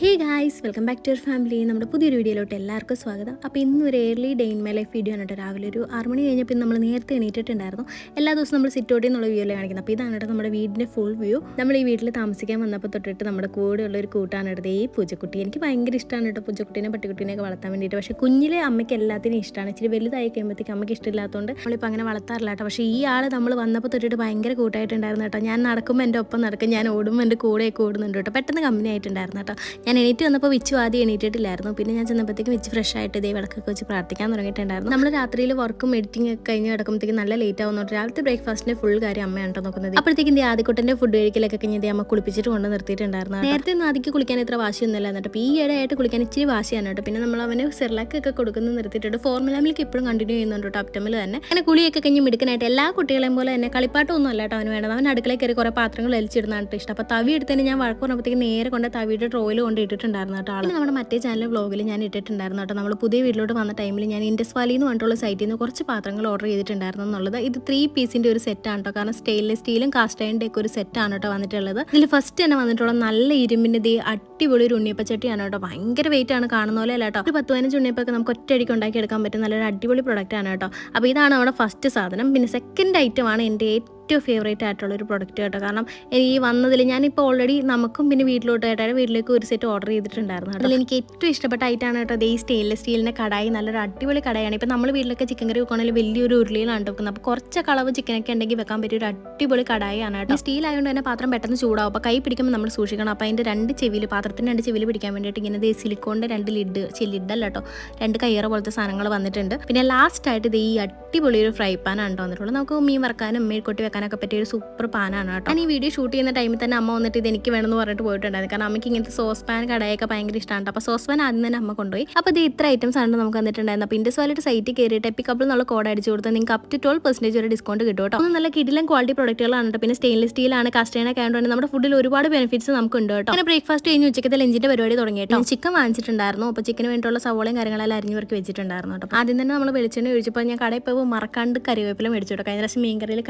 Hey guys welcome back to your family നമ്മുടെ പുതിയൊരു വീഡിയോയിലോട്ട് എല്ലാവർക്കും സ്വാഗതം. അപ്പോൾ ഇന്ന് ഒരു early day in my life video ആണ് രാവിലെ ഒരു ആറ് മണി കഴിഞ്ഞപ്പോൾ നമ്മൾ നേരത്തെ എണീറ്റിട്ടുണ്ടായിരുന്നു. എല്ലാ ദിവസവും നമ്മൾ സിറ്റോട്ടിൽ എന്നുള്ള വ്യൂ കാണിക്കുന്നത്. അപ്പോൾ ഇതാണ് കേട്ടോ നമ്മുടെ വീടിന്റെ ഫുൾ വ്യൂ നമ്മൾ ഈ വീട്ടിൽ താമസിക്കാൻ വന്നപ്പോൾ തൊട്ടിട്ട് നമ്മുടെ കൂടെയുള്ള ഒരു കൂട്ടാണ് എടുത്തത്. ഈ പൂജക്കുട്ടി എനിക്ക് ഭയങ്കര ഇഷ്ടമാണ് കേട്ടോ പൂച്ചക്കുട്ടീനെ പട്ടിക്കുട്ടീനെയൊക്കെ വളർത്താൻ വേണ്ടിയിട്ട്. പക്ഷേ കുഞ്ഞിലെ അമ്മയ്ക്ക് എല്ലാത്തിനും ഇഷ്ടമാണ്. ഇച്ചിരി വലുതായി കഴിയുമ്പോഴത്തേക്ക് അമ്മയ്ക്ക് ഇഷ്ടമില്ലാത്തതുകൊണ്ട് നമ്മളിപ്പോൾ അങ്ങനെ വളർത്താറില്ല കേട്ടോ. പക്ഷേ ഈ ആൾ നമ്മൾ വന്നപ്പോൾ തൊട്ടിട്ട് ഭയങ്കര കൂട്ടായിട്ടുണ്ടായിരുന്നു കേട്ടോ. ഞാൻ നടക്കുമ്പോൾ എന്റെ ഒപ്പം നടക്കും. ഞാൻ ഓടുമ്പോൾ എന്റെ കൂടെയൊക്കെ ഓടുന്നുണ്ട് കേട്ടോ. പെട്ടെന്ന് കമ്പനി ആയിട്ടുണ്ടായിരുന്നു കേട്ടോ. ഞാൻ എണീറ്റ് വന്നപ്പോൾ വിച്ചു ആദ്യം എണീറ്റിട്ടില്ലായിരുന്നു. പിന്നെ ഞാൻ ചെന്നപ്പോഴത്തേക്കും വിച്ച് ഫ്രഷ് ആയിട്ട് ഇതേ വിളക്കൊക്കെ വെച്ച് പ്രാർത്ഥിക്കാൻ തുടങ്ങിയിട്ടുണ്ടായിരുന്നു. നമ്മൾ രാത്രിയിൽ വർക്കും എഡിറ്റിംഗ് ഒക്കെ കഴിഞ്ഞ് കിടക്കുമ്പോഴത്തേക്കും നല്ല ലേറ്റ് ആവുന്നുണ്ട് രാവിലത്തെ ബ്രേക്ക്ഫാസ്റ്റിന്റെ ഫുൾ കാര്യം അമ്മയാണ് നോക്കുന്നത്. അപ്പോഴത്തേക്കും ഇന്ത്യ ആദ്യക്കുട്ടന്റെ ഫുഡ് കഴിക്കലൊക്കെ കഴിഞ്ഞ് അമ്മ കുളിപ്പിച്ചിട്ട് കൊണ്ട് നിർത്തിയിട്ടുണ്ടായിരുന്നു നേരത്തെ ഒന്നും ആദ്യം കുളിക്കാൻ ഇത്ര വാശിയൊന്നുമില്ല എന്നിട്ട് അപ്പോൾ ഈ ഇടയായിട്ട് കുളിക്കാൻ ഇച്ചിരി വാശിയാണ് കേട്ടോ. പിന്നെ നമ്മൾ അവന് സെർലാക്കൊക്കെ കൊടുക്കുന്നത് നിർത്തിയിട്ടുണ്ട്. ഫോർമുല മിൽക്ക് ഇപ്പോഴും കണ്ടിന്യൂ ചെയ്യുന്നുണ്ട് കേട്ടോ അപ്റ്റമിൽ തന്നെ. അങ്ങനെ കുളിയൊക്കെ കഴിഞ്ഞ് മിടുക്കനായിട്ട് എല്ലാ കുട്ടികളെയും പോലെ തന്നെ കളിപ്പാട്ടമൊന്നും അല്ല കേട്ടോ അവന് വേണ്ടത്. അവൻ അടുക്കളയിൽ കയറി കുറേ പാത്രങ്ങൾ വലിച്ചിടുന്നതാണ് ഇഷ്ടം. അപ്പോൾ തവി എടുത്തതിന് ഞാൻ വഴക്ക് നേരെ കൊണ്ട് തവിയുടെ ട്രോയിൽ കൊണ്ട് ഇട്ടിട്ടുണ്ടായിരുന്നു കേട്ടോ ആൾ നമ്മുടെ മറ്റേ ചാനൽ വ്ളോഗിൽ ഞാൻ ഇട്ടിട്ടുണ്ടായിരുന്നു കേട്ടോ. നമ്മൾ പുതിയ വീട്ടിലോട്ട് വന്ന ടൈമിൽ ഞാൻ ഇൻഡസ് വാലി എന്ന് പറഞ്ഞിട്ടുള്ള സൈറ്റിൽ നിന്ന് കുറച്ച് പാത്രങ്ങൾ ഓർഡർ ചെയ്തിട്ടുണ്ടായിരുന്നു എന്നുള്ളത്. ഇത് ത്രീ പീസിന്റെ ഒരു സെറ്റാണ് കേട്ടോ. കാരണം സ്റ്റെയിൻലെസ് സ്റ്റീലും കാസ്റ്റ് അയണിന്റെ ഒക്കെ ഒരു സെറ്റാണ് കേട്ടോ വന്നിട്ടുള്ളത്. ഇതിൽ ഫസ്റ്റ് തന്നെ വന്നിട്ടുള്ള നല്ല ഇരുമ്പിന്റെ ദേ അടിപൊളി ഒരു ഉണ്ണിയപ്പച്ചട്ടിയാണ് കേട്ടോ. ഭയങ്കര വെയിറ്റ് ആണ് കാണുന്ന പോലെ അല്ല കേട്ടോ. ഒരു പത്ത് പതിനഞ്ച് ഉണ്ണിയപ്പൊക്കെ നമുക്ക് ഒറ്റയടിക്ക് ഉണ്ടാക്കി എടുക്കാൻ പറ്റും നല്ലൊരു അടിപൊളി പ്രൊഡക്റ്റ് ആണ് കേട്ടോ. അപ്പോൾ ഇതാണ് നമ്മുടെ ഫസ്റ്റ് സാധനം. പിന്നെ സെക്കൻഡ് ഐറ്റമാണ് എന്റെ ഏറ്റവും ഫേവറേറ്റ് ആയിട്ടുള്ള ഒരു പ്രൊഡക്റ്റ് കേട്ടോ. കാരണം ഈ വന്നതിൽ ഞാനിപ്പോൾ ഓൾറെഡി നമുക്കും പിന്നെ വീട്ടിലോട്ട് കേട്ടോ വീട്ടിലേക്ക് ഒരു സെറ്റ് ഓർഡർ ചെയ്തിട്ടുണ്ടായിരുന്നു അതിൽ എനിക്ക് ഏറ്റവും ഇഷ്ടപ്പെട്ട ഐറ്റാണ് കേട്ടോ ഈ സ്റ്റെയിൻലെസ് സ്റ്റീലിന്റെ കടായി നല്ലൊരു അടിപൊളി കടായാണ്. ഇപ്പോൾ നമ്മൾ വീട്ടിലൊക്കെ ചിക്കൻ കറി വെക്കുകയാണെങ്കിൽ വലിയൊരു ഉരുളിയിലാണ് വെക്കുന്നത് അപ്പോൾ കുറച്ച് കളവ് ചിക്കനൊക്കെ ഉണ്ടെങ്കിൽ വെക്കാൻ പറ്റിയ ഒരു അടിപൊളി കടായാണ് കേട്ടോ. സ്റ്റീൽ ആയതുകൊണ്ട് തന്നെ പാത്രം പെട്ടെന്ന് ചൂടാവും. അപ്പോൾ കൈ പിടിക്കുമ്പോൾ നമ്മൾ സൂക്ഷിക്കണം. അപ്പോൾ അതിന്റെ രണ്ട് ചെവിയിൽ പാത്രത്തിന്റെ രണ്ട് ചെവിയിൽ പിടിക്കാൻ വേണ്ടിയിട്ട് ഇങ്ങനെ സിലിക്കോണിന്റെ രണ്ട് ലിഡ് ലിഡല്ല കേട്ടോ. രണ്ട് കയ്യറ പോലത്തെ സാധനങ്ങൾ വന്നിട്ടുണ്ട്. പിന്നെ ലാസ്റ്റ് ആയിട്ട് ഇത് ഈ അടിപൊളി ഒരു ഫ്രൈ പാനാണ് വന്നിട്ടുള്ളത്. നമുക്ക് മീൻ വറക്കാനും മെഴുക്കൊട്ടി വെക്കാനൊക്കെ പറ്റിയ ഒരു സൂപ്പർ പാനാണ് കേട്ടോ. ഞാൻ ഈ വീഡിയോ ഷൂട്ട് ചെയ്യുന്ന ടൈമിൽ തന്നെ അമ്മ വന്നിട്ട് ഇത് എനിക്ക് വേണമെന്ന് പറഞ്ഞിട്ട് പോയിട്ടുണ്ടായിരുന്നു. കാരണം അമ്മയ്ക്ക് ഇങ്ങനത്തെ സോസ് പാൻ കടയൊക്കെ ഭയങ്കര ഇഷ്ടമാണ് അപ്പോൾ സോസ് പാൻ ആദ്യം തന്നെ അമ്മ കൊണ്ടുപോയി. അപ്പോൾ ഇത് ഇത്ര ഐറ്റംസ് ആണ് നമുക്ക് വന്നിട്ടുണ്ടായിരുന്നു അപ്പോൾ ഇൻഡസ് വാലിട്ട് സൈറ്റിൽ കയറിയിട്ട് എപ്പിക്കപ്പിൾ എന്നുള്ള കോഡ് അടിച്ചു കൊടുത്താൽ നിങ്ങൾക്ക് അപ് ടു ട്വൽവ് പെർസെന്റേജ് വരെ ഡിസ്കൗണ്ട് കിട്ടും കേട്ടോ. നല്ല കിടിലൻ ക്വാളിറ്റി പ്രൊഡക്റ്റുകളാണ് കേട്ടോ. പിന്നെ സ്റ്റെയിൻലെസ് സ്റ്റീലാണ് കസ്റ്റേണൊക്കെ ആയതുകൊണ്ട് നമ്മുടെ ഫുഡിൽ ഒരുപാട് ബെനിഫിറ്റ്സ് നമുക്ക് ഉണ്ട് കേട്ടോ. അങ്ങനെ ബ്രേക്ക്ഫാസ്റ്റ് കഴിഞ്ഞ് ഉച്ചക്കത്തെ ലഞ്ചിന്റെ പരിപാടി തുടങ്ങി കേട്ടോ. ചിക്കൻ വാങ്ങിച്ചിട്ടുണ്ടായിരുന്നു. അപ്പോൾ ചിക്കന് വേണ്ടിയുള്ള സവോളയും കാര്യങ്ങളെല്ലാം അരിഞ്ഞവർക്ക് വെച്ചിട്ടുണ്ടായിരുന്നു കേട്ടോ. ആദ്യം തന്നെ നമ്മൾ വെളിച്ചെണ്ണ ഒഴിച്ചപ്പോൾ ഞാൻ കടയിൽ പോയി മറക്കാണ്ട് കറിവേപ്പില മേടിച്ചു കേട്ടോ. കഴിഞ്ഞ പ്രാവശ്യം മീൻ കറിയിൽ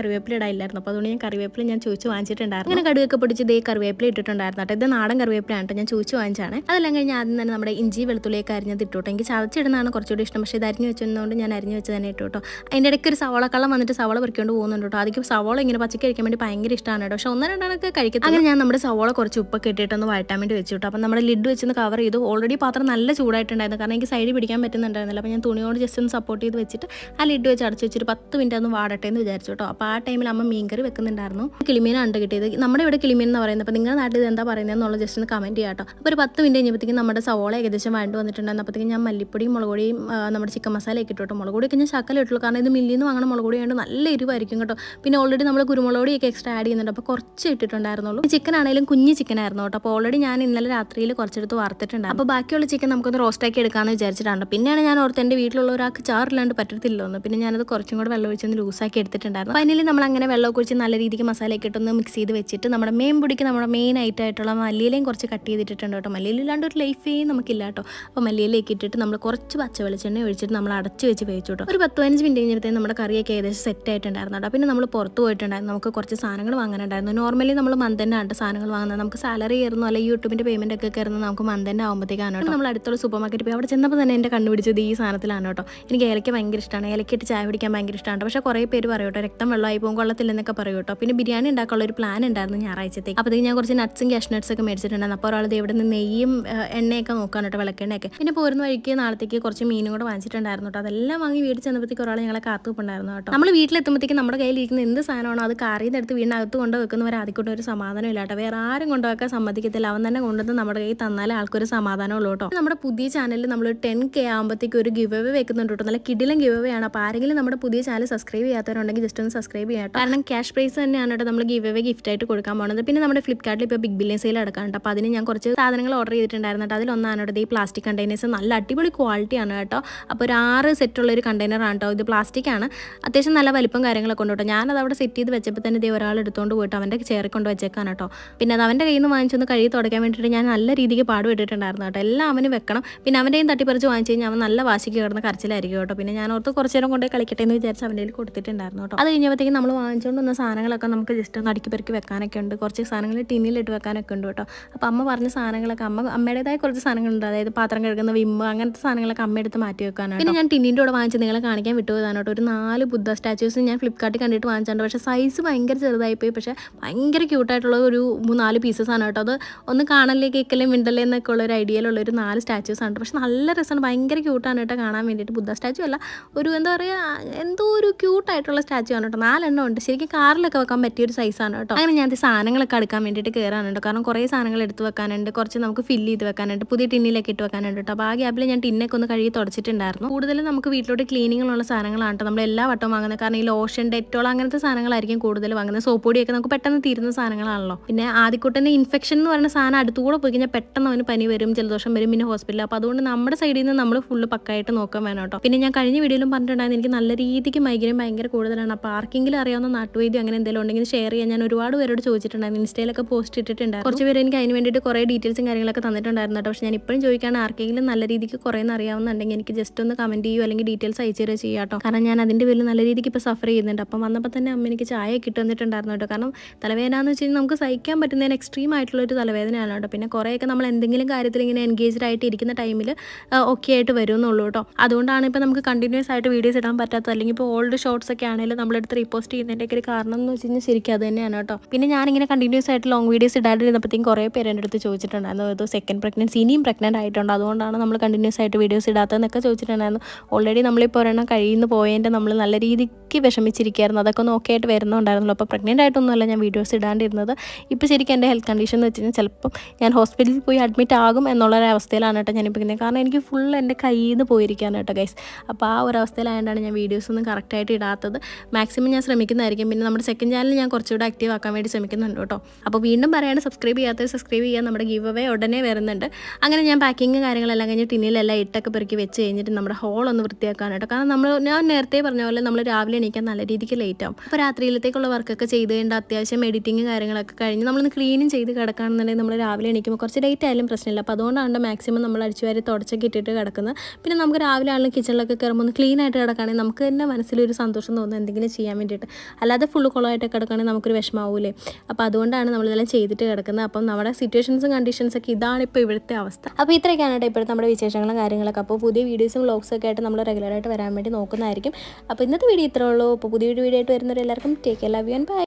ഇടായില്ലായിരുന്നു അപ്പോൾ അതുകൊണ്ട് ഞാൻ കറിവേപ്പില ഞാൻ ചോദിച്ച് വാങ്ങിച്ചിട്ടുണ്ടായിരുന്നു. അങ്ങനെ കടുകൊക്കെ പൊടിച്ച് ഇതേ കറിവേപ്പില ഇട്ടിട്ടുണ്ടായിരുന്നു കേട്ടോ. ഇത് നാടൻ കറിവേപ്പിലാണ് കേട്ടോ ഞാൻ ചോദിച്ചു വാങ്ങിച്ചാണ് അതെല്ലാം കഴിഞ്ഞ് ആദ്യം തന്നെ നമ്മുടെ ഇഞ്ചി വെളുത്തുള്ളിയൊക്കെ അരിഞ്ഞത് ഇട്ടു കേട്ടോ. എനിക്ക് ചതച്ചിടുന്നതാണ് കുറച്ചുകൂടി ഇഷ്ടം. പക്ഷേ ഇത് അരിഞ്ഞ് വെച്ചതുകൊണ്ട് ഞാൻ അരിഞ്ഞ് വെച്ച് തന്നെ ഇട്ടു കേട്ടോ. അതിന്റെ ഇടയ്ക്ക് ഒരു സവോള കള്ളം വന്നിട്ട് സവോള പറിക്കൊണ്ട് പോകുന്നുണ്ട് കേട്ടോ. ആദ്യം സവോള ഇങ്ങനെ പച്ചക്ക് കഴിക്കാൻ വേണ്ടി ഭയങ്കര ഇഷ്ടമാണ് കേട്ടോ. പക്ഷേ ഒന്ന് രണ്ടെണ്ണമൊക്കെ കഴിക്കുന്നത് അങ്ങനെ ഞാൻ നമ്മുടെ സവോള കുറച്ച് ഉപ്പൊക്കെ ഇട്ടിട്ടൊന്ന് വഴറ്റാൻ വേണ്ടി വെച്ചു കേട്ടോ. അപ്പം നമ്മുടെ ലിഡ് വെച്ചൊന്ന് കവർ ചെയ്തു. ഓൾറെഡി പാത്രം നല്ല ചൂടായിട്ടുണ്ടായിരുന്നു. കാരണം എനിക്ക് സൈഡ് പിടിക്കാൻ പറ്റുന്നുണ്ടായിരുന്നില്ല. അപ്പോൾ ഞാൻ തുണിയോട് ജസ്റ്റ് ഒന്ന് സപ്പോർട്ട് ചെയ്ത് വെച്ചിട്ട് ആ ലിഡ് വെച്ച് അടച്ച് വെച്ചിട്ട് പത്ത് മിനിറ്റ് ഒന്ന് വാടട്ടെ എന്ന് വിചാരിച്ചു കേട്ടോ. അപ്പോൾ ആ ടൈമിൽ അമ്മ മീൻകറി വെക്കുന്നുണ്ടായിരുന്നു. കിളിമീനാണ് കിട്ടിയത്. നമ്മുടെ ഇവിടെ കിളിമീൻ എന്ന് പറയുന്നത്. അപ്പോൾ നിങ്ങളുടെ നാട്ടിൽ ഇത് എന്താ പറയുന്നത് എന്നുള്ള ജസ്റ്റ് ഒന്ന് കമന്റ് ചെയ്യാം കേട്ടോ അപ്പോൾ ഒരു പത്ത് മിനിറ്റ് കഴിഞ്ഞപ്പോഴത്തേക്കും നമ്മുടെ സവോള ഏകദേശം വേണ്ടി വന്നിട്ടുണ്ടായിരുന്നു. അപ്പോഴത്തേക്കും ഞാൻ മല്ലിപ്പൊടിയും മുളക് പൊടിയും നമ്മുടെ ചിക്കൻ മസാല ഒക്കെ ഇട്ടു മുളക് പൊടിയൊക്കെ ഞാൻ ശക്കല ഇട്ടുള്ളൂ. കാരണം ഇത് മില്ലിന്ന് വാങ്ങണ മുളക് പൊടി ആയതുകൊണ്ട് നല്ല എരിവായിരിക്കും കേട്ടോ. പിന്നെ ഓൾറെഡി നമ്മൾ കുരുമുളക് പൊടിയൊക്കെ എക്സ്ട്രാ ആഡ് ചെയ്യുന്നുണ്ട്. അപ്പോൾ കുറച്ച് ഇട്ടിട്ടുണ്ടായിരുന്നുള്ളൂ. ചിക്കൻ ആണെങ്കിലും കുഞ്ഞ് ചിക്കൻ ആയിരുന്നു കേട്ടോ. അപ്പോൾ ഓൾറെഡി ഞാൻ ഇന്നലെ രാത്രിയിൽ കുറച്ചെടുത്ത് വറുത്തിട്ടുണ്ട് അപ്പോൾ ബാക്കിയുള്ള ചിക്കൻ നമുക്കൊന്ന് റോസ്റ്റാക്കി എടുക്കാമെന്ന് വിചാരിച്ചിട്ടുണ്ട് പിന്നെയാണ് ഞാൻ ഓർത്ത് എന്റെ വീട്ടിലുള്ള ഒരാൾക്ക് ചാറില്ലാണ്ട് പറ്റത്തില്ലോ എന്ന്. പിന്നെ ഞാനത് കുറച്ചും കൂടെ വെള്ളം ഒഴിച്ചൊന്ന് ലൂസാക്കി എടുത്തിട്ടുണ്ടായിരുന്നു. ഫൈനലി നമ്മൾ അങ്ങനെ വെള്ളം ഒഴിച്ച് നല്ല രീതിക്ക് മസാലയൊക്കെ ഇട്ടൊന്ന് മിക്സ് ചെയ്ത് വെച്ചിട്ട് നമ്മുടെ മെയിൻ പൊടിക്ക് നമ്മുടെ മെയിൻ ആയിട്ടുള്ള മല്ലിയിലയും കുറച്ച് കട്ട് ചെയ്തിട്ടുണ്ട് കേട്ടോ. മല്ലിയിൽ ഇല്ലാണ്ട് ഒരു ലൈഫേ നമുക്കില്ല കേട്ടോ. അപ്പോൾ മല്ലിയിലേക്ക് ഇട്ടിട്ട് നമ്മൾ കുറച്ച് പച്ച വെളിച്ചെണ്ണ ഒഴിച്ചിട്ട് നമ്മൾ അടച്ച് വെച്ച് വേവിച്ചു കേട്ടോ. ഒരു പത്ത് പതിനഞ്ച് മിനിറ്റ് കഴിഞ്ഞിട്ട് നമ്മുടെ കറിയൊക്കെ ഏകദേശം സെറ്റ് ആയിട്ടുണ്ടായിരുന്നു കേട്ടോ. പിന്നെ നമ്മൾ പുറത്ത് പോയിട്ടുണ്ടായിരുന്നു. നമുക്ക് കുറച്ച് സാധനങ്ങൾ വാങ്ങാനുണ്ടായിരുന്നു. നോർമലി നമ്മൾ മന്ത് ആണ് സാധനങ്ങൾ വാങ്ങുന്നത്. നമുക്ക് സാലറി കയറുന്നു അല്ലെങ്കിൽ യൂട്യൂബിന്റെ പേയ്മെന്റ് ഒക്കെ കയറുന്നത് നമുക്ക് മന്ത് തന്നെ ആകുമ്പോഴത്തേക്കാണ് നമ്മൾ അടുത്തുള്ള സൂപ്പർ മാർക്കറ്റ് പോയി. അവിടെ ചെന്നപ്പോൾ തന്നെ എന്റെ കണ്ടുപിടിച്ചത് ഈ സാധനത്തിലാണ് കേട്ടോ. എനിക്ക് ഏലക്ക ഭയങ്കര ഇഷ്ടമാണ് ഏലക്കിട്ട് ചായ പിടിക്കാൻ ഭയങ്കര ഇഷ്ടമാണ് പക്ഷേ കുറേ പേര് പറയും കേട്ടോ രക്തം വെള്ളമായി പോകും എന്നൊക്കെ പറയും കേട്ടോ. പിന്നെ ബിരിയാണി ഉണ്ടാക്കാനുള്ള ഒരു പ്ലാൻ ഉണ്ടായിരുന്നു ഞായറാഴ്ചത്തേക്ക്. അപ്പോഴത്തേക്ക് ഞാൻ കുറച്ച് നട്ട്സും ക്യാഷ് നട്ട്സ് ഒക്കെ മേടിച്ചിട്ടുണ്ടായിരുന്നു. അപ്പോൾ ഒരാൾ ഇവിടെ നിന്ന് നെയ്യും എണ്ണയൊക്കെ നോക്കാൻ കേട്ടോ വിളക്കെണ്ണയൊക്കെ. പിന്നെ പോരുന്ന വഴിക്ക് നാളത്തേക്ക് കുറച്ച് മീനും കൂടെ വാങ്ങിച്ചിട്ടുണ്ടായിരുന്നു കേട്ടോ. അതെല്ലാം വാങ്ങി വീട്ടിൽ ചെന്നപ്പോഴത്തേക്ക് ഒരാൾ ഞങ്ങളെ കാത്തുപ്പുണ്ടായിരുന്നു കേട്ടോ. നമ്മൾ വീട്ടിലെത്തുമ്പോഴത്തേക്ക് നമ്മുടെ കയ്യിലിരിക്കുന്ന എന്ത് സാധനമാണോ അത് കാറിന്ന് എടുത്ത് വീടിനകത്ത് കൊണ്ട് വെക്കുന്നവർ ആദ്യക്കൂട്ട് ഒരു സമാധാനം ഇല്ല കേട്ടോ. വേറെ ആരും കൊണ്ടുവെക്കാൻ സമ്മതിക്കത്തില്ല. അവൻ തന്നെ കൊണ്ടുവന്ന് നമ്മുടെ കയ്യിൽ തന്നാലേ ആൾക്കൊരു സമാധാനം ഉള്ളൂ കേട്ടോ. നമ്മുടെ പുതിയ ചാനലിൽ നമ്മൾ ടെൻ കെ ആകുമ്പോഴത്തേക്ക് ഒരു ഗിവ് അവേ വെക്കുന്നുണ്ട് കേട്ടോ. നല്ല കിടിലം ഗിവ് ആണ്. അപ്പോൾ ആരെങ്കിലും നമ്മുടെ പുതിയ ചാനൽ സബ്സ്ക്രൈബ് ചെയ്യാത്തവരുണ്ടെങ്കിൽ ജസ്റ്റ് ഒന്ന് സബ്സ്ക്രൈബ് ചെയ്യാം കാരണം ക്യാഷ് പ്രൈസ് തന്നെയാണ് കേട്ടോ നമ്മൾ ഗീവ് അവേ ഗിഫ്റ്റ് ആയിട്ട് കൊടുക്കാൻ പോകുന്നത് പിന്നെ നമ്മുടെ ഫ്ലിപ്കാർട്ടിൽ ഇപ്പോൾ ബിഗ് ബില്യൻ സെയിൽ അടക്കാനുണ്ട് അപ്പോൾ അതിന് ഞാൻ കുറച്ച് സാധനങ്ങൾ ഓർഡർ ചെയ്തിട്ടുണ്ടായിരുന്നു കേട്ടോ. അതിലൊന്നാണ് കേട്ടോ ഈ പ്ലാസ്റ്റിക് കണ്ടെയ്നേഴ്സ് നല്ല അടിപൊളി ക്വാളിറ്റിയാണ് കേട്ടോ. അപ്പോൾ ഒരു ആറ് സെറ്റുള്ള ഒരു കണ്ടെയ്നർ ആണ് കേട്ടോ. ഇത് പ്ലാസ്റ്റിക് ആണ്. അത്യാവശ്യം നല്ല വലിപ്പം കാര്യങ്ങളൊക്കെ ഉണ്ട് കേട്ടോ. ഞാനത് അവിടെ സെറ്റ് ചെയ്ത് വെച്ചപ്പോൾ തന്നെ ഇതേ ഒരാൾ എടുത്തുകൊണ്ട് പോയിട്ട് അവന്റെ ചേറി കൊണ്ട് വെച്ചേക്കാണ് കേട്ടോ. പിന്നെ അത് അവന്റെ കയ്യിൽ നിന്ന് വാങ്ങിച്ചൊന്ന് കഴുകി തുടക്കാൻ വേണ്ടിയിട്ട് ഞാൻ നല്ല രീതിക്ക് പാടുപെട്ടിട്ടുണ്ടായിരുന്നു കേട്ടോ. എല്ലാം അവന് വെക്കണം. പിന്നെ അവന്റെയും തട്ടിപ്പറിച്ച് വാങ്ങിച്ച് കഴിഞ്ഞാൽ അവൻ നല്ല വാശിക്ക് കിടന്ന് കരച്ചിലായിരിക്കും കേട്ടോ. പിന്നെ ഞാൻ ഓർത്ത് കുറച്ചേരം കൊണ്ടുപോയി കളിക്കട്ടെ എന്ന് വിചാരിച്ച് അവന്റെ കയ്യിൽ കൊടുത്തിട്ടുണ്ടായിരുന്നു കേട്ടോ. അത് കഴിഞ്ഞപ്പോഴത്തേക്കും നമ്മൾ വാങ്ങിച്ചുകൊണ്ട് വന്ന സാധനങ്ങളൊക്കെ നമുക്ക് ജസ്റ്റ് ഒന്ന് അടുക്കി പെറുക്കി വെക്കാനൊക്കെ ഉണ്ട്. കുറച്ച് സാധനങ്ങൾ ടിന്നിലിട്ട് വെക്കാനൊക്കെ ഉണ്ട് കേട്ടോ. അപ്പോൾ അമ്മ പറഞ്ഞ സാധനങ്ങളൊക്കെ അമ്മ അമ്മയുടേതായ കുറച്ച് സാധനങ്ങളുണ്ട്. അതായത് പാത്രം കഴുകുന്ന വിമ്മ് അങ്ങനത്തെ സാധനങ്ങളൊക്കെ അമ്മ എടുത്ത് മാറ്റി വെക്കാനാണ് പിന്നെ ഞാൻ ടിന്നിന്റെ കൂടെ വാങ്ങിച്ച് നിങ്ങളെ കാണിക്കാൻ വിട്ടുപോയതാണ് കേട്ടോ. ഒരു നാല് ബുദ്ധ സ്റ്റാച്യൂസ് ഞാൻ ഫ്ലിപ്കാർട്ടിൽ കണ്ടിട്ട് വാങ്ങിച്ചിട്ടുണ്ട് പക്ഷേ സൈസ് ഭയങ്കര ചെറുതായിപ്പോയി. പക്ഷേ ഭയങ്കര ക്യൂട്ടായിട്ടുള്ള ഒരു നാല് പീസസ് ആണ് കേട്ടോ. അത് ഒന്ന് കാണല്ലേ കേക്കല്ലേ മിണ്ടല്ലേ എന്നൊക്കെ ഉള്ള ഒരു ഐഡിയയിലുള്ള ഒരു നാല് സ്റ്റാച്യൂസ് ആണ് പക്ഷേ നല്ല രസമാണ്. ഭയങ്കര ക്യൂട്ടാണ് കേട്ടോ കാണാൻ വേണ്ടിയിട്ട്. ബുദ്ധ സ്റ്റാച്ചു അല്ല ഒരു എന്താ പറയുക എന്തോ ഒരു ക്യൂട്ടായിട്ടുള്ള സ്റ്റാച്ചു ആണ് കേട്ടോ. നാലെണ്ണം ഉണ്ട്. ശരിക്കും കാറിലൊക്കെ വെക്കാൻ പറ്റിയ ഒരു സൈസാണ് കേട്ടോ. അങ്ങനെ ഞാൻ സാധനങ്ങളൊക്കെ എടുക്കാൻ വേണ്ടിയിട്ട് കയറാനുണ്ട് കാരണം കുറേ സാധനങ്ങൾ എടുത്ത് വെക്കാനുണ്ട്. കുറച്ച് നമുക്ക് ഫില്ല് ചെയ്ത് വെക്കാനുണ്ട്. പുതിയ ടിന്നിലൊക്കെ ഇട്ട് വെക്കാനുണ്ട് കേട്ടോ. അപ്പോൾ ആ ഗ്യാപ്പിൽ ഞാൻ ടിന്നൊക്കെ ഒന്ന് കഴുകി തുടച്ചിട്ടുണ്ടായിരുന്നു. കൂടുതലും നമുക്ക് വീട്ടിലോട്ട് ക്ലീനിങ്ങിലുള്ള സാധനങ്ങളാണ് കേട്ടോ. നമ്മൾ എല്ലാ വട്ടവും വാങ്ങുന്നത്. കാരണം ഈ ലോഷൻ ഡെറ്റോൾ അങ്ങനത്തെ സാധനങ്ങളായിരിക്കും കൂടുതൽ വാങ്ങുന്നത്. സോപ്പ് പൊടിയൊക്കെ നമുക്ക് പെട്ടെന്ന് തീരുന്ന സാധനങ്ങളാണല്ലോ. പിന്നെ ആദ്യക്കൂട്ടന്റെ ഇൻഫെക്ഷൻ എന്ന് പറയുന്ന സാധനം അടുത്തുകൂടെ പോയി കഴിഞ്ഞാൽ പെട്ടെന്ന് അവന് പനി വരും ജലദോഷം വരും പിന്നെ ഹോസ്പിറ്റലിൽ അപ്പോൾ അതുകൊണ്ട് നമ്മുടെ സൈഡിൽ നിന്ന് നമ്മൾ ഫുള്ള് പക്കായിട്ട് നോക്കാൻ വേണം കേട്ടോ. പിന്നെ ഞാൻ കഴിഞ്ഞ വീഡിയോയിലും പറഞ്ഞിട്ടുണ്ടായിരുന്നു. എനിക്ക് നല്ല രീതിക്ക് മൈഗ്രൈൻ ഭയങ്കര കൂടുതലാണ്. അപ്പോൾ ആർക്കെങ്കിലും അറിയാവുന്ന നാട്ടുവൈദ്യം അങ്ങനെ എന്തെങ്കിലും ഉണ്ടെങ്കിൽ ഷെയർ ചെയ്യാൻ ഞാൻ ഒരുപാട് പേരോട് ചോദിച്ചിട്ടുണ്ടായിരുന്നു. ഇൻസ്റ്റയിലൊക്കെ പോസ്റ്റ് ഇട്ടിട്ടുണ്ടായിരുന്നു. കുറച്ച് പേര് എനിക്ക് അതിന് വേണ്ടിയിട്ട് കുറേ ഡീറ്റെയിൽസും കാര്യങ്ങളൊക്കെ തന്നിട്ടുണ്ടായിരുന്നു കേട്ടോ. പക്ഷേ ഞാൻ ഇപ്പോഴും ചോദിക്കാൻ ആർക്കെങ്കിലും നല്ല രീതിക്ക് കുറേ അറിയാവുന്നുണ്ടെങ്കിൽ എനിക്ക് ജസ്റ്റ് ഒന്ന് കമന്റ് ചെയ്യുമോ അല്ലെങ്കിൽ ഡീറ്റെയിൽസ് അയച്ചു തരുമോ ചെയ്യാം കേട്ടോ. കാരണം ഞാൻ അതിന്റെ പേരിൽ നല്ല രീതിക്ക് ഇപ്പോൾ സഫർ ചെയ്യുന്നുണ്ട്. അപ്പം വന്നപ്പോൾ തന്നെ അമ്മ എനിക്ക് ചായ കിട്ടുന്നിട്ടുണ്ടായിരുന്നു കേട്ടോ. കാരണം തലവേദന എന്ന് വെച്ചാൽ നമുക്ക് സഹിക്കാൻ പറ്റുന്നതിന് എക്സ്ട്രീം ആയിട്ടുള്ള ഒരു തലവേദനയാണ് കേട്ടോ. പിന്നെ കുറേയൊക്കെ നമ്മൾ എന്തെങ്കിലും കാര്യത്തിൽ ഇങ്ങനെ എൻഗേജ്ഡ് ആയിട്ട് ഇരിക്കുന്ന ടൈമിൽ ഓക്കെ ആയിട്ട് വരുമെന്നുള്ളൂ കേട്ടോ. അതുകൊണ്ടാണ് ഇപ്പോൾ നമുക്ക് കണ്ടിന്യൂസ് ആയിട്ട് വീഡിയോസ് ഇടാൻ പറ്റാത്തത്. അല്ലെങ്കിൽ ഇപ്പോൾ ഓൾഡ് ഷോർട്സ് ഒക്കെ ആണെങ്കിലും നമ്മളെടുത്ത് റീപോസ്റ്റ് ചെയ്യുന്നതിന്റെ ഒരു കാരണം എന്ന് വെച്ച് കഴിഞ്ഞാൽ ശരിക്കും അത് തന്നെയാണ് കേട്ടോ. പിന്നെ ഞാനിങ്ങനെ കണ്ടിന്യൂസ് ആയിട്ട് ലോങ് വീഡിയോസ് ഇടാണ്ടിരുന്നപ്പോഴത്തേക്കും കുറേ പേര് എന്റെ അടുത്ത് ചോദിച്ചിട്ടുണ്ടായിരുന്നു. അത് സെക്കൻഡ് പ്രഗ്നൻസി ഇനിയും പ്രഗ്നന്റ് ആയിട്ടുണ്ട്. അതുകൊണ്ടാണ് നമ്മൾ കണ്ടിന്യൂസ് ആയിട്ട് വീഡിയോസ് ഇടാത്തതെന്നൊക്കെ ചോദിച്ചിട്ടുണ്ടായിരുന്നു. ഓൾറെഡി നമ്മളിപ്പോൾ ഒരെണ്ണം കഴിയുന്ന പോയതിന്റെ നമ്മൾ നല്ല രീതിക്ക് വിഷമിച്ചിരിക്കുകയായിരുന്നു അതൊക്കെ ഒന്ന് ഓക്കെ ആയിട്ട് വരുന്നുണ്ടായിരുന്നല്ലോ. അപ്പോൾ പ്രഗ്നന്റ് ആയിട്ടൊന്നുമല്ല ഞാൻ വീഡിയോസ് ഇടാണ്ടിരുന്നത്. ഇപ്പോൾ ശരിക്കും എന്റെ ഹെൽത്ത് കണ്ടീഷൻ എന്ന് വെച്ച് കഴിഞ്ഞാൽ ചിലപ്പം ഞാൻ ഹോസ്പിറ്റലിൽ പോയി അഡ്മിറ്റ് ആകും എന്നുള്ളൊരവസ്ഥയിലാണ് കേട്ടോ ഞാനിപ്പോൾ ഇരിക്കുന്നത്. കാരണം എനിക്ക് ഫുൾ എന്റെ കയ്യിൽ നിന്ന് പോയിരിക്കുകയാണ് കേട്ടോ ഗൈസ് അപ്പോൾ ആ ഒരു അവസ്ഥയിലായതുകൊണ്ടാണ് ഞാൻ വീഡിയോസ് ഒന്നും കറക്റ്റായിട്ട് ഇടാത്തത്. മാക്സിമം ഞാൻ ശ്രമിക്കുന്നതായിരിക്കും പിന്നെ നമ്മുടെ സെക്കൻഡ് ചാനൽ ഞാൻ കുറച്ചുകൂടെ ആക്റ്റീവ് ആക്കാൻ വേണ്ടി ശ്രമിക്കുന്നുണ്ട് കേട്ടോ. അപ്പോൾ വീണ്ടും പറയാണ് സബ്സ്ക്രൈബ് ചെയ്യാത്തവർ സബ്സ്ക്രൈബ് ചെയ്യാൻ നമ്മുടെ ഗീവ് അവേ ഉടനെ വരുന്നുണ്ട്. അങ്ങനെ ഞാൻ പാക്കിങ് കാര്യങ്ങളെല്ലാം കഴിഞ്ഞ് ടിന്നിലെല്ലാം ഇട്ടൊക്കെ പെറുക്കി വെച്ച് കഴിഞ്ഞിട്ട് നമ്മുടെ ഹോൾ ഒന്ന് വൃത്തിയാക്കാനായിട്ടോ കാരണം നമ്മൾ ഞാൻ നേരത്തെ പറഞ്ഞ പോലെ നമ്മൾ രാവിലെ എണീക്കാൻ നല്ല രീതിക്ക് ലേറ്റ് ആവും. അപ്പോൾ രാത്രിയിലത്തേക്കുള്ള വർക്കൊക്കെ ചെയ്ത് കഴിഞ്ഞാൽ അത്യാവശ്യം എഡിറ്റിങ് കാര്യങ്ങളൊക്കെ കഴിഞ്ഞ് നമ്മളൊന്ന് ക്ലീനും ചെയ്ത് കിടക്കുകയാണെന്നുണ്ടെങ്കിൽ നമ്മൾ രാവിലെ എണീക്കുമ്പോൾ കുറച്ച് ലേറ്റ് ആയാലും പ്രശ്നമില്ല. അപ്പോൾ അതുകൊണ്ടാണ് മാക്സിമം നമ്മൾ അടിച്ചു വാരി തുടച്ചൊക്കെ ഇട്ടിട്ട് കിടക്കുന്നത്. പിന്നെ നമുക്ക് രാവിലെ ആണെങ്കിലും കിച്ചണിലൊക്കെ കയറുമ്പോൾ ഒന്ന് ക്ലീൻ ആയിട്ട് കിടക്കുകയാണെങ്കിൽ നമുക്ക് തന്നെ മനസ്സിലൊരു സന്തോഷം തോന്നുന്നു എന്തെങ്കിലും ചെയ്യാൻ വേണ്ടിയിട്ട്. അല്ലാതെ ഫുൾ കുളമായിട്ടൊക്കെ കിടക്കുകയാണെങ്കിൽ നമുക്കൊരു വിഷമാവൂലേ. അപ്പോൾ അതുകൊണ്ടാണ് നമ്മളിതെല്ലാം ചെയ്തിട്ട് കിടക്കുന്നത്. അപ്പം നമ്മുടെ സിറ്റുവേഷൻസും കണ്ടീഷൻസൊക്കെ ഇതാണ് ഇപ്പോൾ ഇവിടുത്തെ അവസ്ഥ. അപ്പോൾ ഇത്രയൊക്കെയാണ് കേട്ടോ ഇപ്പോഴത്തെ നമ്മുടെ വിശേഷങ്ങളും കാര്യങ്ങളൊക്കെ. അപ്പോൾ പുതിയ വീഡിയോസും വ്ളോഗ്സും ഒക്കെ ആയിട്ട് നമ്മൾ റെഗുലറായിട്ട് വരാൻ വേണ്ടി നോക്കുന്നതായിരിക്കും. അപ്പോൾ ഇന്നത്തെ വീഡിയോ ഇത്രയുള്ളൂ അപ്പോൾ പുതിയൊരു വീഡിയോ ആയിട്ട് വരുന്നവരെല്ലാവർക്കും take love you and bye